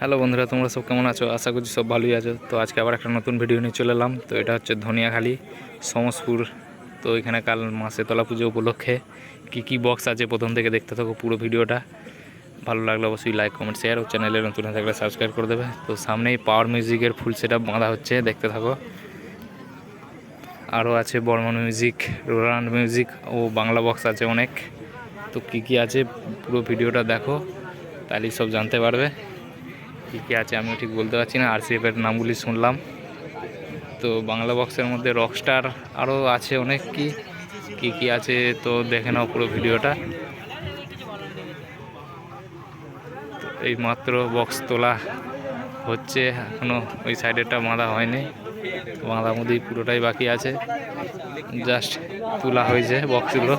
Hello বন্ধুরা, তোমরা সব কেমন আছো? আশা করছি সব ভালোই আছো। তো আজকে আবার একটা নতুন ভিডিও নিয়ে চলে এলাম। তো এটা হচ্ছে ধনিয়াখালি, সমসপুর। তো এখানে কাল মাসে তলা পুজো উপলক্ষে কি কি বক্স আছে প্রথম থেকে দেখতে থাকো পুরো ভিডিওটা ভালো লাগলে অবশ্যই লাইক কমেন্ট শেয়ার ও চ্যানেলে নতুন থাকলে সাবস্ক্রাইব করে দেবে। তো সামনেই পাওয়ার মিউজিকের ফুল সেট বাঁধা হচ্ছে, দেখতে থাকো। আরও আছে বর্মন মিউজিক রোলান্ড মিউজিক ও বাংলা বক্স আছে অনেক। তো কী কী আছে পুরো ভিডিওটা দেখো, তাহলেই সব জানতে পারবে। কী কী আছে আমিও ঠিক বলতে পারছি না আরসিএফের নামগুলি শুনলাম। তো বাংলা বক্সের মধ্যে রকস্টার আরও আছে অনেক কি, কী কী আছে তো দেখে নাও পুরো ভিডিওটা। এই মাত্র বক্স তোলা হচ্ছে এখনও ওই সাইডেরটা বাঁধা হয়নি। বাঁধা মধ্যেই পুরোটাই বাকি আছে। জাস্ট তোলা হয়েছে বক্সগুলো।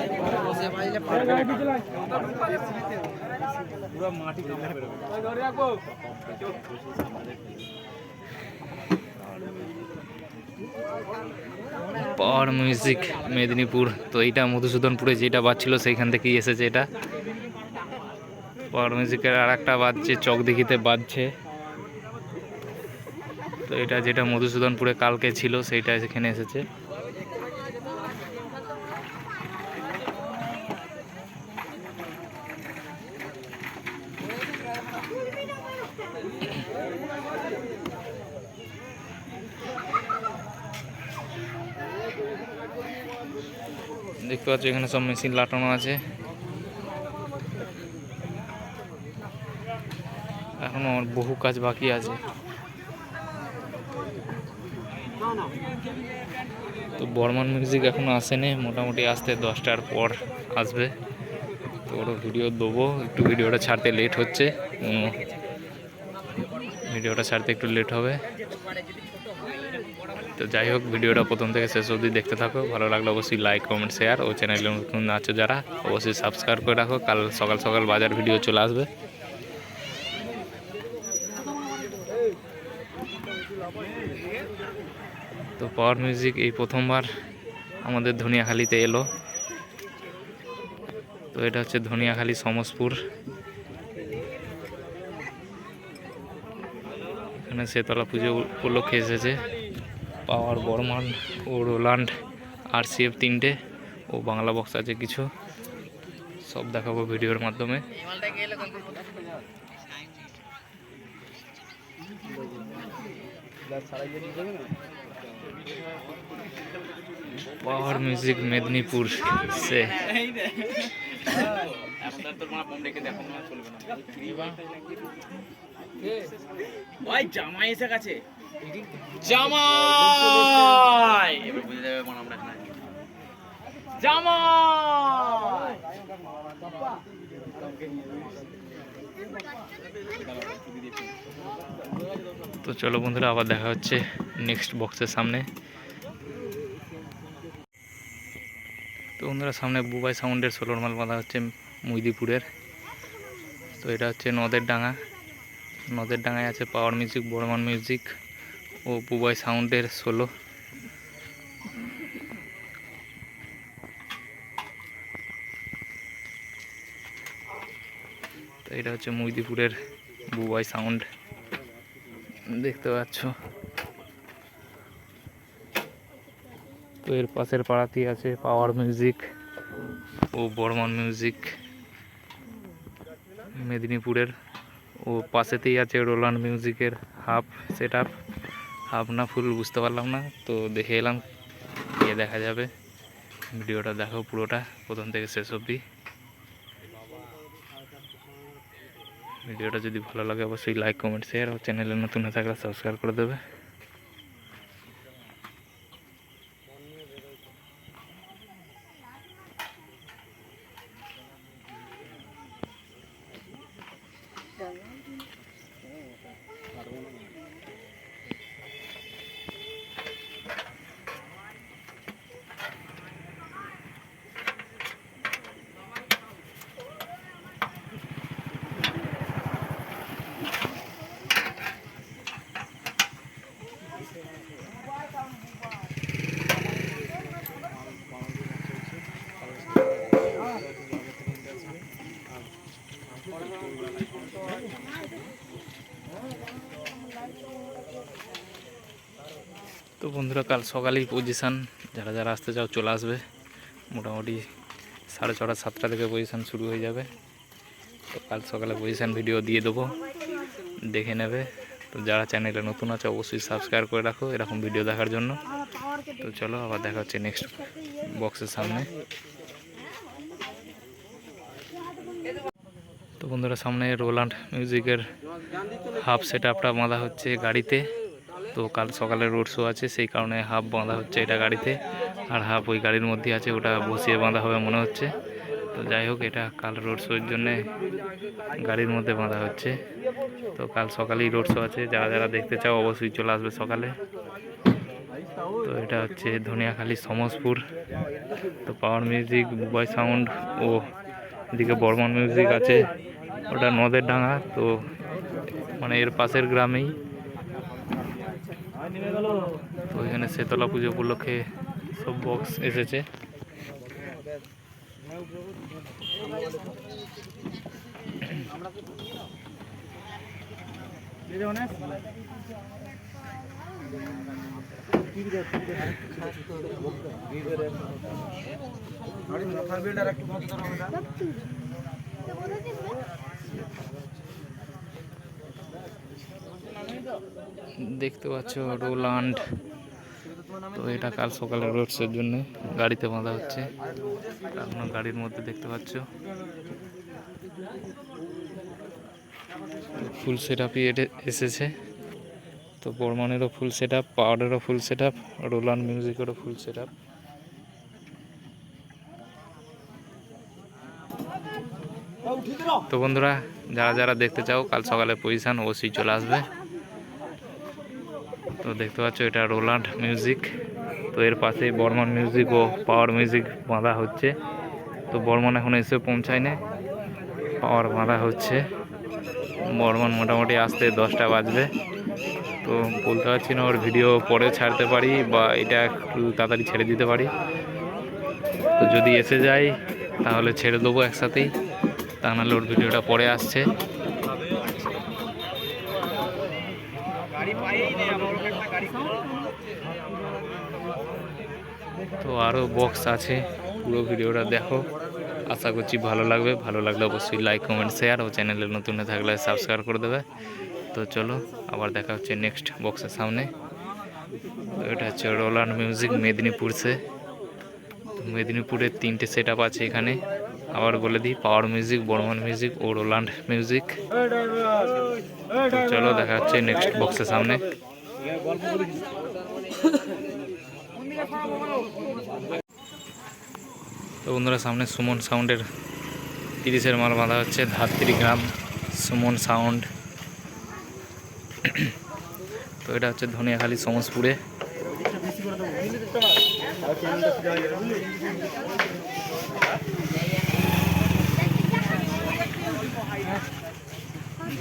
পাওয়ার মিউজিক মেদিনীপুর, তো এইটা মধুসূদনপুরে যেটা বাজছিল সেইখান থেকেই এসেছে এটা। পাওয়ার মিউজিকের আর একটা বাজছে চকদিঘিতে বাজছে। তো এটা যেটা মধুসূদনপুরে কালকে ছিল, সেইটা এখানে এসেছে। দেখতে পাচ্ছ, এখানে সব মেশিন লাটানো আছে। এখনও বহু কাজ বাকি আছে। তো বর্মান মিউজিক এখনও আসেনি, মোটামুটি আসতে দশটার পর আসবে। তো ওরও ভিডিও দেবো, একটু ভিডিওটা ছাড়তে লেট হচ্ছে। ভিডিওটা ছাড়তে একটু লেট হবে। তো যাই হোক, ভিডিওটা প্রথম থেকে শেষ অবধি দেখতে থাকো। ভালো লাগলে অবশ্যই লাইক কমেন্ট শেয়ার ও চ্যানেলে নতুন আছো যারা, অবশ্যই সাবস্ক্রাইব করে রাখো। কাল সকাল সকাল বাজার ভিডিও চলে আসবে। তো পাওয়ার মিউজিক এই প্রথমবার আমাদের ধনিয়াখালিতে এলো। তো এটা হচ্ছে ধনিয়াখালি সমসপুর। এখানে শেতলা পুজো উপলক্ষে এসেছে। পাওয়ার বর্মান ও রোলান্ড আর সিএফ তিনটে ও বাংলা বক্স আছে কিছু। সব দেখাবো ভিডিওর মাধ্যমে। পাওয়ার মিউজিক মেদিনীপুর সে। ওই জামাই এসে গেছে। জামাই! এবার বুঝে যাবে মানে আমরা জামাই! তো চলো বন্ধুরা আবার দেখা হচ্ছে নেক্সট বক্সের সামনে। তো বন্ধুরা সামনে বুবাই সাউন্ডের সোলোর মাল বাঁধা হচ্ছে মুইদিপুরের তো এটা হচ্ছে নদের ডাঙা। নদের ডাঙায় আছে পাওয়ার মিউজিক বর্মান মিউজিক ও বুবাই সাউন্ডের সোলো তো এটা হচ্ছে মুইদিপুরের বুবাই সাউন্ড। দেখতে পাচ্ছ। তো এর পাশের পাড়াতেই আছে পাওয়ার মিউজিক ও বর্মন মিউজিক মেদিনীপুরের ও পাশেতেই আছে রোলান্ড মিউজিকের হাফ সেট হাফ না ফুল বুঝতে পারলাম না, তো দেখে এলাম, গিয়ে দেখা যাবে। ভিডিওটা দেখো পুরোটা, প্রথম থেকে শেষ অব্দি ভিডিওটা যদি ভালো লাগে, অবশ্যই লাইক কমেন্ট শেয়ার ও চ্যানেলে নতুন থাকলে সাবস্ক্রাইব করে দেবে। বন্ধুরা, কাল সকালেই পজিশান যারা যারা আসতে চাও চলে আসবে। মোটামুটি সাড়ে ছটা, সাতটা থেকে পজিশান শুরু হয়ে যাবে। তো কাল সকালে পজিশান ভিডিও দিয়ে দেবো। দেখে নেবে। তো যারা চ্যানেলে নতুন আছে, অবশ্যই সাবস্ক্রাইব করে রাখো এরকম ভিডিও দেখার জন্য। তো চলো, আবার দেখা হচ্ছে নেক্সট বক্সের সামনে। তো বন্ধুরা, সামনে রোলান্ড মিউজিকের হাফ সেট আপটা বাঁধা হচ্ছে গাড়িতে। তো কাল সকালে রোড শো আছে, সেই কারণে হাফ বাঁধা হচ্ছে এটা গাড়িতে। আর হাফ ওই গাড়ির মধ্যে আছে, ওটা বসিয়ে বাঁধা হবে মনে হচ্ছে। তো যাই হোক, এটা কাল রোড শোর জন্যে গাড়ির মধ্যে বাঁধা হচ্ছে। তো কাল সকালেই রোড শো আছে, যারা যারা দেখতে চাও অবশ্যই চলে আসবে সকালে। তো এটা হচ্ছে ধনিয়াখালী সমসপুর তো পাওয়ার মিউজিক বুবাই সাউন্ড ও এদিকে বর্মন মিউজিক আছে। ওটা নদের ডাঙা, তো মানে এর পাশের গ্রামেই। তো এখানে শেতলা পুজো উপলক্ষে সব বক্স এসেছে। দেখতে পাচ্ছ, রোলান্ড। তো এটা কাল সকালে রোড শোর জন্য গাড়িতে বাঁধা হচ্ছে। আপনার গাড়ির মধ্যে দেখতে পাচ্ছ। ফুল সেট আপই এসেছে। তো বর্মানেরও ফুল সেট আপ পাওয়ারেরও ফুল সেট আপ রোলান্ড মিউজিকেরও ফুল সেট আপ তো বন্ধুরা, যারা যারা দেখতে চাও, কাল সকালে পজিশন অবশ্যই চলে আসবে। তো দেখতে পাচ্ছ এটা রোলান্ড মিউজিক। তো এর পাশেই বর্মন মিউজিক ও পাওয়ার মিউজিক বাঁধা হচ্ছে। তো বর্মন এখন এসে পৌঁছায় না। পাওয়ার বাঁধা হচ্ছে। বর্মন মোটামুটি আসতে দশটা বাজবে। তো বলতে পারছি না ওর ভিডিও পরে ছাড়তে পারি বা এটা একটু তাড়াতাড়ি ছেড়ে দিতে পারি। তো যদি এসে যায়, তাহলে ছেড়ে দেবো একসাথেই। তা নাহলে ওর ভিডিওটা পরে আসছে। তো আরও বক্স আছে। পুরো ভিডিওটা দেখো। আশা করছি ভালো লাগবে। ভালো লাগলে অবশ্যই লাইক কমেন্ট শেয়ার ও চ্যানেলে নতুন থাকলে সাবস্ক্রাইব করে দেবে। তো চলো, আবার দেখা হচ্ছে নেক্সট বক্সের সামনে। এটা হচ্ছে রোলান্ড মিউজিক মেদিনীপুর সে। তো মেদিনীপুরের তিনটে সেট আছে এখানে। আবার বলে দিই পাওয়ার মিউজিক বর্মন মিউজিক ও রোলান্ড মিউজিক চলো, দেখা হচ্ছে নেক্সট বক্সের সামনে। তো বন্ধুরা, সামনে সুমন সাউন্ডের তিরিশের মাল বাঁধা হচ্ছে ধাত্রী গ্রাম, সুমন সাউন্ড। তো এটা হচ্ছে ধনিয়াখালী, সমসপুরে।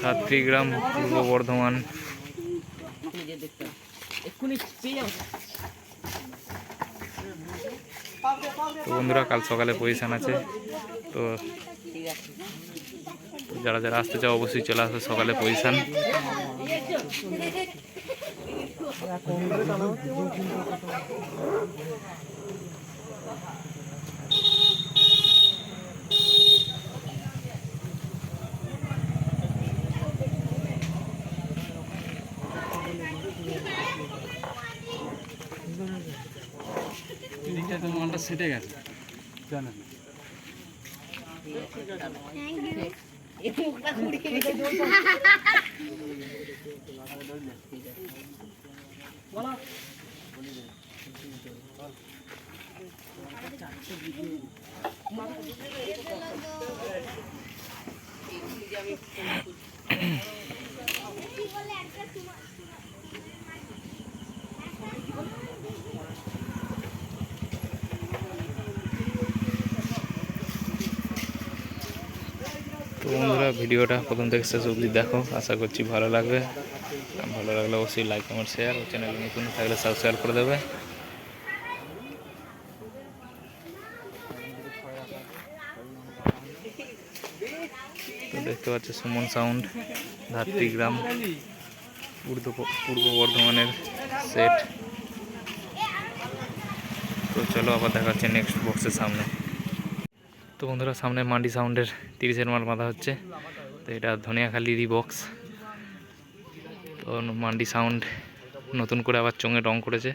ধাত্রী গ্রাম, পূর্ব বর্ধমান। তো বন্ধুরা, কাল সকালে পজিশান আছে। তো যারা যারা আসতে চাও, অবশ্যই চলে আসবে সকালে পজিশন। মালটা সেটে গেছে। জানেন। তো বন্ধুরা, ভিডিওটা প্রথম থেকে শেষ অবধি দেখো। আশা করছি ভালো লাগবে। ভালো লাগলে অবশ্যই লাইক কমেন্ট শেয়ার চ্যানেলে নতুন থাকলে সাবস্ক্রাইব করে দেবে। দেখতে পাচ্ছ সুমন সাউন্ড ধাত্রী গ্রাম পূর্ব বর্ধমানের সেট তো চলো আবার দেখা নেক্সট বক্সের সামনে। তো বন্ধুরা, সামনে মান্ডি সাউন্ডের তিরিশের মাল বাঁধা হচ্ছে। তো এটা ধনিয়াখালিরই বক্স তো মান্ডি সাউন্ড নতুন করে আবার চোঙে রং করেছে।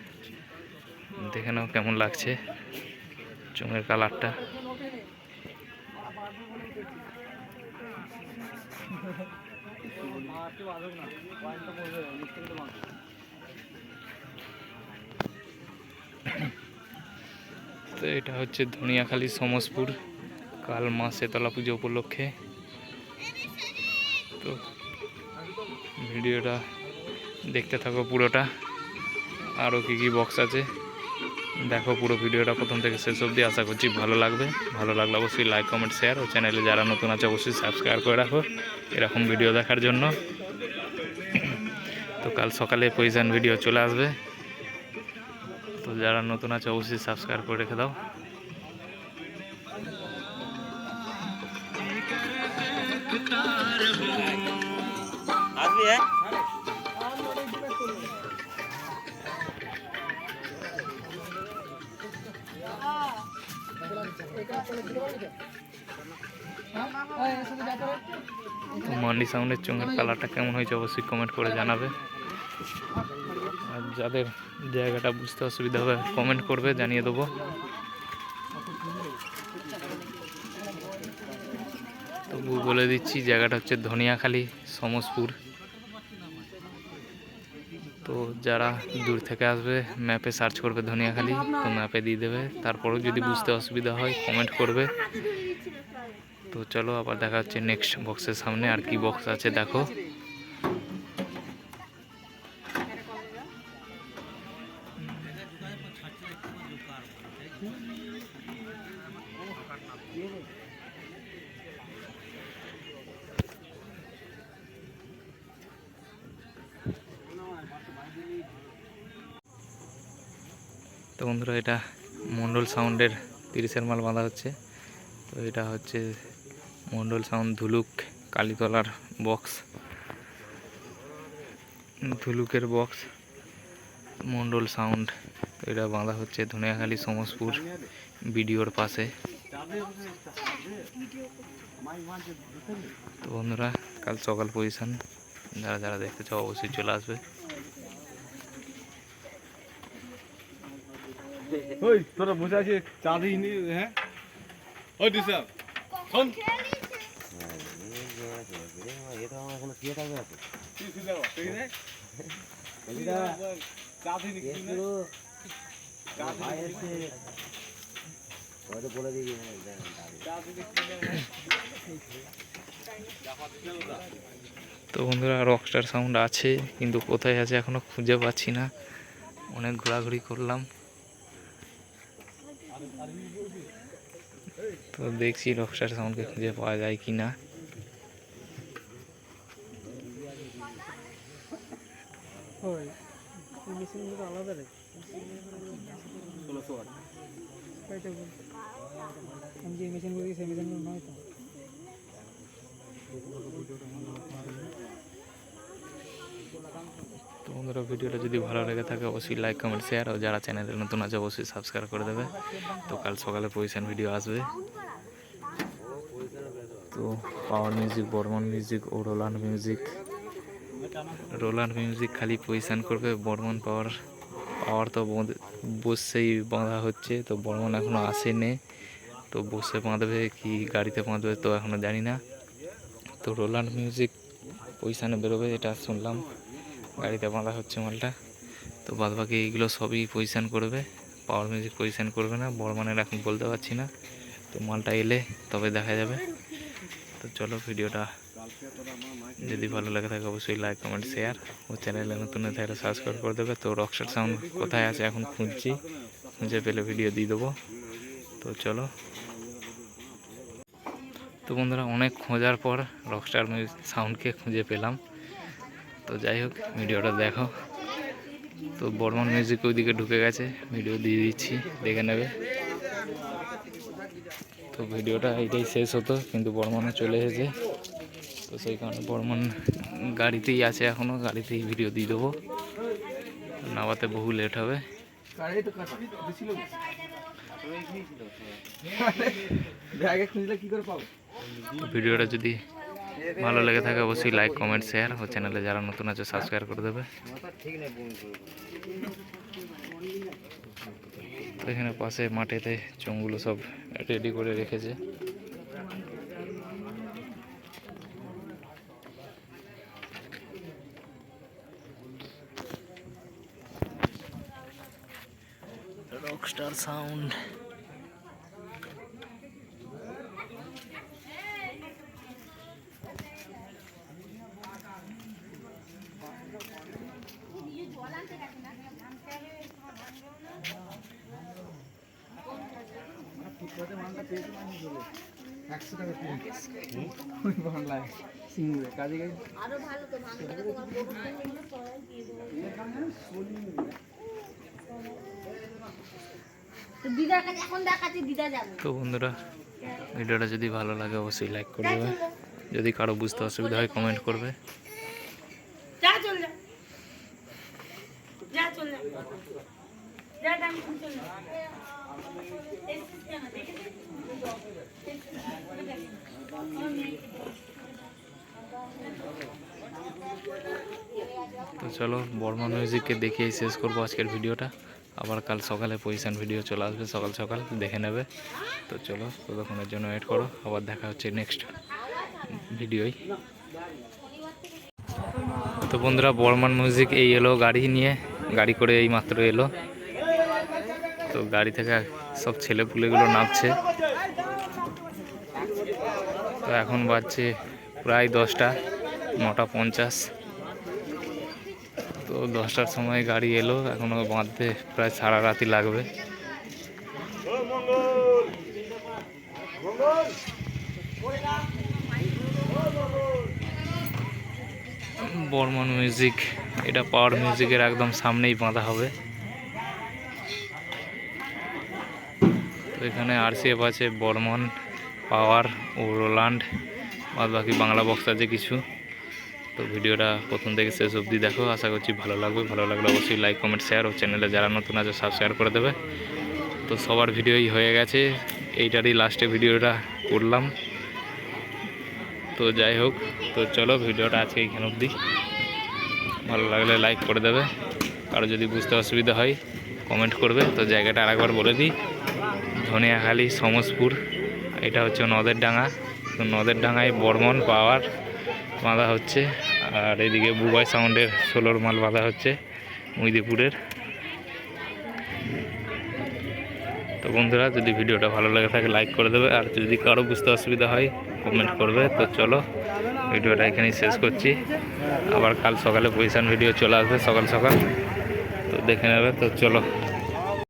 দেখে নাও কেমন লাগছে চোঙের কালারটা। তো এটা হচ্ছে ধনিয়াখালি সমসপুর। কাল মা শেতলা পুজো উপলক্ষে। তো ভিডিওটা দেখতে থাকো পুরোটা। আরও কী কী বক্স আছে? দেখো পুরো ভিডিওটা প্রথম থেকে শেষ অবধি। আশা করছি ভালো লাগবে। ভালো লাগলে অবশ্যই লাইক কমেন্ট শেয়ার ও চ্যানেলে যারা নতুন আছে অবশ্যই সাবস্ক্রাইব করে রাখো। এরকম ভিডিও দেখার জন্য। তো কাল সকালে পজিশন ভিডিও চলে আসবে। তো যারা নতুন আছে অবশ্যই সাবস্ক্রাইব করে রেখে দাও। তো মান্ডি সাউন্ডের চোঙের কালারটা কেমন হয়েছে অবশ্যই কমেন্ট করে জানাবে। আর যাদের জায়গাটা বুঝতে অসুবিধা হবে কমেন্ট করবে, জানিয়ে দেবো। তবু বলে দিচ্ছি, জায়গাটা হচ্ছে ধনিয়াখালী, সমসপুর। তো যারা দূর থেকে আসবে ম্যাপে সার্চ করবে ধনিয়াখালি, তো ম্যাপে দিয়ে দেবে। তারপরেও যদি বুঝতে অসুবিধা হয় কমেন্ট করবে। তো চলো আবার দেখা হচ্ছে নেক্সট বক্সের সামনে, আর কি বক্স আছে দেখো। বন্ধুরা, এটা মন্ডল সাউন্ডের তিরিশের মাল বাঁধা হচ্ছে। তো এটা হচ্ছে মন্ডল সাউন্ড ধুলুক কালীতলার বক্স। ধুলুকের বক্স, মন্ডল সাউন্ড, এটা বাঁধা হচ্ছে ধনিয়াখালী সমসপুর বিডিওর পাশে। তো বন্ধুরা, কাল সকাল পজিশন যারা যারা দেখতে চাও অবশ্যই চলে আসবে। ওই, তোরা বসে আছিস, চা দিইনি হ্যাঁ? ওই, দিশা, শোন। তো বন্ধুরা রকস্টার সাউন্ড আছে, কিন্তু কোথায় আছে এখনও খুঁজে পাচ্ছি না। অনেক ঘোরাঘুরি করলাম। তো দেখছি রকস্টার সাউন্ডকে খুঁজে পাওয়া যায় কি না আমি যে মেশিন করি সেই মেশিনগুলো নয় তো তো বন্ধুরা ভিডিওটা যদি ভালো লেগে থাকে অবশ্যই লাইক কমেন্ট শেয়ার আর যারা চ্যানেলে নতুন আছে অবশ্যই সাবস্ক্রাইব করে দেবে তো কাল সকালে পজিশন ভিডিও আসবে তো পাওয়ার মিউজিক বর্মন মিউজিক ও রোলান্ড মিউজিক রোলান্ড মিউজিক খালি পজিশন করবে বর্মন পাওয়ার পাওয়ার তো বসেই বাঁধা হচ্ছে, তো বর্মন এখনও আসেনি। তো বসে বাঁধবে, কি গাড়িতে বাঁধবে তো এখনও জানি না। তো রোলান্ড মিউজিক পজিশানে বেরোবে, এটা শুনলাম। গাড়িতে বাঁধা হচ্ছে মালটা। তো বাদ বাকি এইগুলো সবই পজিশান করবে পাওয়ার মিউজিক পজিশান করবে না বড় মানের এখন বলতে পারছি না। তো মালটা এলে তবে দেখা যাবে। তো চলো ভিডিওটা যদি ভালো লাগে থাকে অবশ্যই লাইক কমেন্ট শেয়ার ও চ্যানেলে নতুন থাকলে সাবস্ক্রাইব করে দেবে। তো রকস্টার সাউন্ড কোথায় আছে এখন খুঁজছি। খুঁজে পেলে ভিডিও দিয়ে দেবো। তো চলো। তো বন্ধুরা, অনেক খোঁজার পর রকস্টার মিউজিক সাউন্ডকে খুঁজে পেলাম। তো যাই হোক, ভিডিওটা দেখো। তো বর্মন মিউজিক ওইদিকে ঢুকে গেছে। ভিডিও দিয়ে দিচ্ছি, দেখে নেবে। তো ভিডিওটা এইটাই শেষ হতো, কিন্তু বর্মনে চলে এসেছে। তো সেই কারণে বর্মন গাড়িতেই আছে এখনও গাড়িতেই ভিডিও দিয়ে দেবো। নামাতে বহু লেট হবে। ভিডিওটা যদি ভালো লেগে থাকে, অবশ্যই লাইক কমেন্ট শেয়ার ও চ্যানেলে যারা নতুন আছে সাবস্ক্রাইব করে দেবে। এখানে পাশে মাঠেতে চোঙগুলো সব রেডি করে রেখেছে। রকস্টার সাউন্ড তো দিদার কাছে এখন দেখাচ্ছি দিদা যাবে। তো বন্ধুরা ভিডিওটা যদি ভালো লাগে অবশ্যই লাইক করে দেবে। যদি কারও বুঝতে অসুবিধা হয় কমেন্ট করবে। যা চল যা। যা চল যা। যা চল যা। এসেছিস কেন? দেখেছিস? তো চলো বর্মন মিউজিককে দেখিয়েই শেষ করব আজকের ভিডিওটা আবার কাল সকালে পজিশন ভিডিও চলে আসবে, সকাল সকাল দেখে নেবে। তো চলো, ততক্ষণের জন্য ওয়েট করো, আবার দেখা হচ্ছে নেক্সট ভিডিওই তো বন্ধুরা বর্মান মিউজিক এই এলো গাড়ি নিয়ে, গাড়ি করে এই মাত্র এলো। তো গাড়ি থেকে সব ছেলেপুলেগুলো নামছে। তো এখন বাজছে প্রায় দশটা। নটা পঞ্চাশ। তো দশটার সময় গাড়ি এলো এখনও বাঁধতে প্রায় সারা রাতি লাগবে। বর্মন মিউজিক, এটা পাওয়ার মিউজিকের একদম সামনেই বাঁধা হবে। তো এখানে আরসিএফ আছে, বর্মন, পাওয়ার, ও রোলান্ড বাদ বাকি বাংলা বক্স আছে কিছু। তো ভিডিওটা প্রথম থেকে শেষ অবধি দেখো। আশা করছি ভালো লাগবে। ভালো লাগলে অবশ্যই লাইক কমেন্ট শেয়ার ও চ্যানেলে যারা নতুন আছে সাবস্ক্রাইব করে দেবে। তো সবার ভিডিওই হয়ে গেছে। এইটারই লাস্টে ভিডিওটা করলাম। তো যাই হোক, তো চলো ভিডিওটা আজকে এইখানে অবধি। ভালো লাগলে লাইক করে দেবে। কারও যদি বুঝতে অসুবিধা হয় কমেন্ট করবে। তো জায়গাটা আরেকবার বলে দিই। ধনিয়াখালী, সমসপুর। এটা হচ্ছে নদের ডাঙা। তো নদের ডাঙায় বর্মন পাওয়ার বাঁধা হচ্ছে। আর এদিকে বুবাই সাউন্ডের ষোলোর মাল বাঁধা হচ্ছে মুইদিপুরের। তো বন্ধুরা, যদি ভিডিওটা ভালো লাগে থাকে, লাইক করে দেবে। আর যদি কারও বুঝতে অসুবিধা হয় কমেন্ট করবে। তো চলো, ভিডিওটা এখানেই শেষ করছি। আবার কাল সকালে পজিশন ভিডিও চলে আসবে, সকাল সকাল। তো দেখে নেবে। তো চলো।